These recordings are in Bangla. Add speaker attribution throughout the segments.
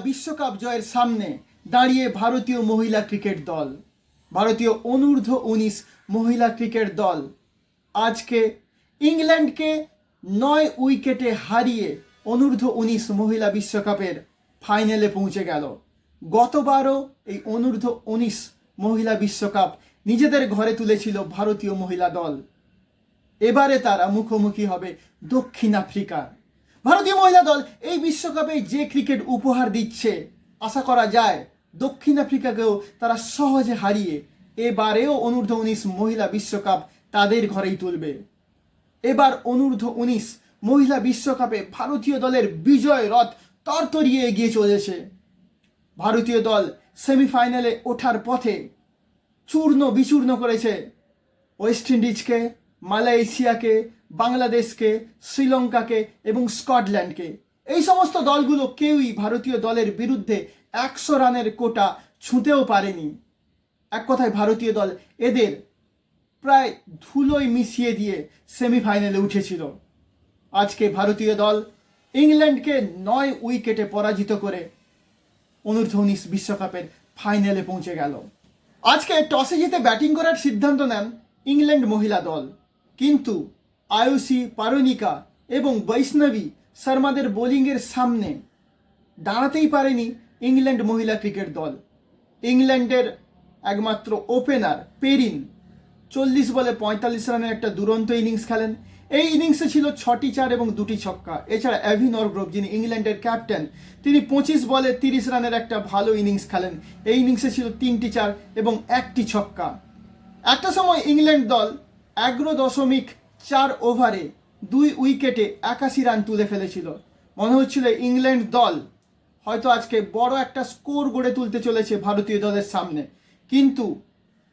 Speaker 1: বিশ্বকাপ জয়ের সামনে দাঁড়িয়ে ভারতীয় মহিলা ক্রিকেট দল। ভারতীয় অনূর্ধ্ব উনিশ মহিলা ক্রিকেট দল। আজকে ইংল্যান্ডকে নয় উইকেটে হারিয়ে অনূর্ধ্ব উনিশ মহিলা বিশ্বকাপের ফাইনালে পৌঁছে গেল। গতবারও এই অনূর্ধ্ব উনিশ মহিলা বিশ্বকাপ নিজেদের ঘরে তুলেছিল ভারতীয় মহিলা দল। এবারে তারা মুখোমুখি হবে দক্ষিণ আফ্রিকার। ভারতীয় মহিলা দল এই বিশ্বকাপে যে ক্রিকেট উপহার দিচ্ছে, আশা করা যায় দক্ষিণ আফ্রিকাকেও তারা সহজে হারিয়ে এবারেও অনূর্ধ্ব উনিশ মহিলা বিশ্বকাপ তাদের ঘরেই তুলবে। এবার অনূর্ধ্ব উনিশ মহিলা বিশ্বকাপে ভারতীয় দলের বিজয় রথ তরতরিয়ে এগিয়ে চলেছে। ভারতীয় দল সেমিফাইনালে ওঠার পথে চূর্ণ বিচূর্ণ করেছে। ওয়েস্ট ইন্ডিজকে, মালয়েশিয়াকে বাংলাদেশকে, শ্রীলঙ্কাকে এবং স্কটল্যান্ডকে। এই সমস্ত দলগুলো কেউই ভারতীয় দলের বিরুদ্ধে একশো রানের কোটা ছুঁতেও পারেনি। এক কথায় ভারতীয় দল এদের প্রায় ধুলোয় মিশিয়ে দিয়ে সেমিফাইনালে উঠেছিল। আজকে ভারতীয় দল ইংল্যান্ডকে নয় উইকেটে পরাজিত করে অনূর্ধ্ব উনিশ বিশ্বকাপের ফাইনালে পৌঁছে গেল। আজকে টসে জিতে ব্যাটিং করার সিদ্ধান্ত নেন ইংল্যান্ড মহিলা দল। কিন্তু আয়ুষী পারনিকা এবং বৈষ্ণবী শর্মাদের বোলিংয়ের সামনে। দাঁড়াতেই পারেনি ইংল্যান্ড মহিলা ক্রিকেট দল। ইংল্যান্ডের একমাত্র ওপেনার পেরিন। চল্লিশ বলে পঁয়তাল্লিশ রানের একটা দুরন্ত ইনিংস খেলেন। এই ইনিংসে ছিল ছটি চার এবং দুটি ছক্কা। এছাড়া অ্যাভি নরগ্রোভ যিনি ইংল্যান্ডের ক্যাপ্টেন তিনি পঁচিশ বলে তিরিশ রানের একটা ভালো ইনিংস খেলেন। এই ইনিংসে ছিল তিনটি চার এবং একটি ছক্কা। একটা সময় ইংল্যান্ড দল এগারো দশমিক চার ওভারে দুই উইকেটে একাশি রান তুলে ফেলেছিল। মনে হচ্ছিল ইংল্যান্ড দল হয়তো আজকে বড় একটা স্কোর গড়ে তুলতে চলেছে ভারতীয় দলের সামনে। কিন্তু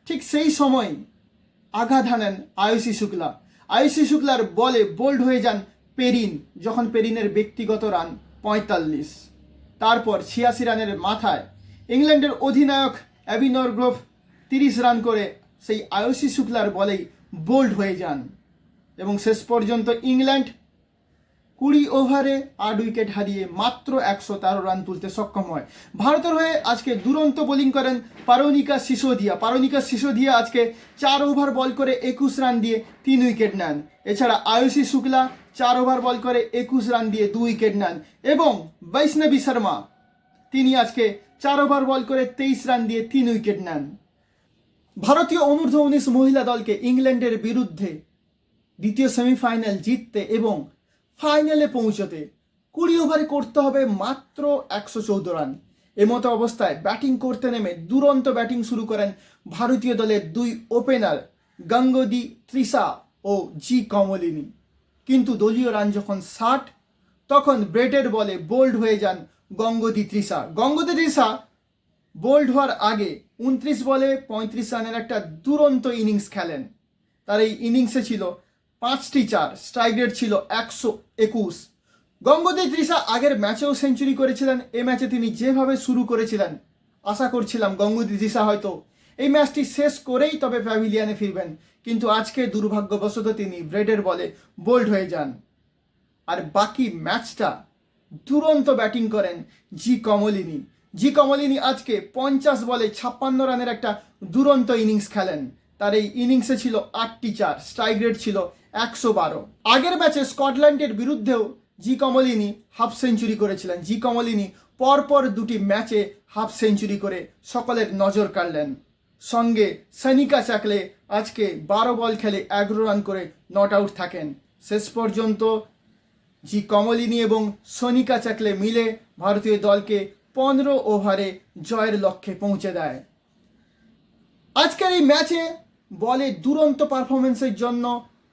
Speaker 1: ঠিক সেই সময় আঘাত হানেন আয়ুষী শুক্লা। আয়ুষী শুক্লার বলে বোল্ড হয়ে যান পেরিন, যখন পেরিনের ব্যক্তিগত রান পঁয়তাল্লিশ। তারপর ছিয়াশি রানের মাথায় ইংল্যান্ডের অধিনায়ক অ্যাবিনর গ্রোভ তিরিশ রান করে সেই আয়ুষী শুক্লার বলেই বোল্ড হয়ে যান। এবং শেষ পর্যন্ত ইংল্যান্ড কুড়ি ওভারে আট উইকেট হারিয়ে মাত্র একশো তেরো রান তুলতে সক্ষম হয়। ভারতের হয়ে আজকে দুরন্ত বোলিং করেন পারনিকা সিসোদিয়া। পারনিকা সিসোদিয়া আজকে চার ওভার বল করে একুশ রান দিয়ে তিন উইকেট নেন। এছাড়া আয়ুষী শুক্লা চার ওভার বল করে একুশ রান দিয়ে দু উইকেট নেন এবং বৈষ্ণবী শর্মা, তিনি আজকে চার ওভার বল করে তেইশ রান দিয়ে তিন উইকেট নেন। ভারতীয় অনূর্ধ্ব উনিশ মহিলা দলকে ইংল্যান্ডের বিরুদ্ধে দ্বিতীয় সেমিফাইনাল জিততে এবং ফাইনালে পৌঁছতে কুড়ি ওভারে করতে হবে মাত্র একশো চৌদ্দ রান এমতো অবস্থায় ব্যাটিং করতে নেমে দুরন্ত ব্যাটিং শুরু করেন ভারতীয় দলের দুই ওপেনার গঙ্গোদি ত্রিসা ও জি কমলিনী। কিন্তু দলীয় রান যখন ষাট, তখন ব্রেটের বলে বোল্ড হয়ে যান গঙ্গোদি ত্রিসা গঙ্গোদি ত্রিসা বোল্ড হওয়ার আগে উনত্রিশ বলে পঁয়ত্রিশ রানের একটা দুরন্ত ইনিংস খেলেন। তার এই ইনিংসে ছিল পাঁচটি চার স্ট্রাইক রেট ছিল একশো একুশ। গঙ্গোদী ত্রিশা আগের ম্যাচেও সেঞ্চুরি করেছিলেন, এ ম্যাচে তিনি যেভাবে শুরু করেছিলেন, আশা করছিলাম গঙ্গোদী ত্রিশা হয়তো এই ম্যাচটি শেষ করেই তবে প্যাভিলিয়ানে ফিরবেন, কিন্তু আজকে দুর্ভাগ্যবশত তিনি ব্রেডের বলে বোল্ড হয়ে যান। আর বাকি ম্যাচটা দুরন্ত ব্যাটিং করেন জি কমলিনী। জি কমলিনী আজকে পঞ্চাশ বলে ছাপ্পান্ন রানের একটা দুরন্ত ইনিংস খেলেন। তার এই ইনিংসে ছিল আটটি চার, স্ট্রাইক রেট ছিল একশো বারো। আগের ম্যাচে স্কটল্যান্ডের বিরুদ্ধেও জি কমলিনী হাফ সেঞ্চুরি করেছিলেন। জি কমলিনী পরপর দুটি ম্যাচে হাফ সেঞ্চুরি করে সকলের নজর কাড়লেন। সঙ্গে সনিকা চাকলে আজকে বারো বল খেলে এগারো রান করে নট আউট থাকেন। শেষ পর্যন্ত জি কমলিনী এবং সনিকা চাকলে মিলে ভারতীয় দলকে পনেরো ওভারে জয়ের লক্ষ্যে পৌঁছে দেয়। আজকের এই ম্যাচে বলে দুরন্ত পারফরমেন্সের জন্য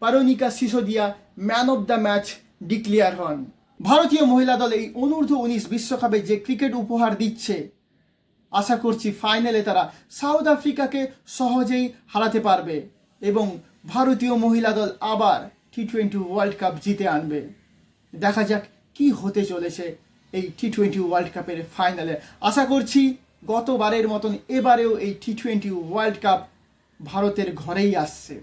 Speaker 1: Parnika Sisodia man of the match declare হন। ভারতীয় মহিলা দল এই অনূর্ধ্ব উনিশ বিশ্বকাপে যে ক্রিকেট উপহার দিচ্ছে, আশা করছি ফাইনালে তারা সাউথ আফ্রিকাকে সহজেই হারাতে পারবে এবং ভারতীয় মহিলা দল আবার টি টোয়েন্টি ওয়ার্ল্ড কাপ জিতে আনবে। দেখা যাক কি হতে চলেছে এই টি টোয়েন্টি ওয়ার্ল্ড কাপের ফাইনালে। আশা করছি গতবারের মতন এবারেও এই টি টোয়েন্টি ওয়ার্ল্ড কাপ ভারতের ঘরেই আসছে।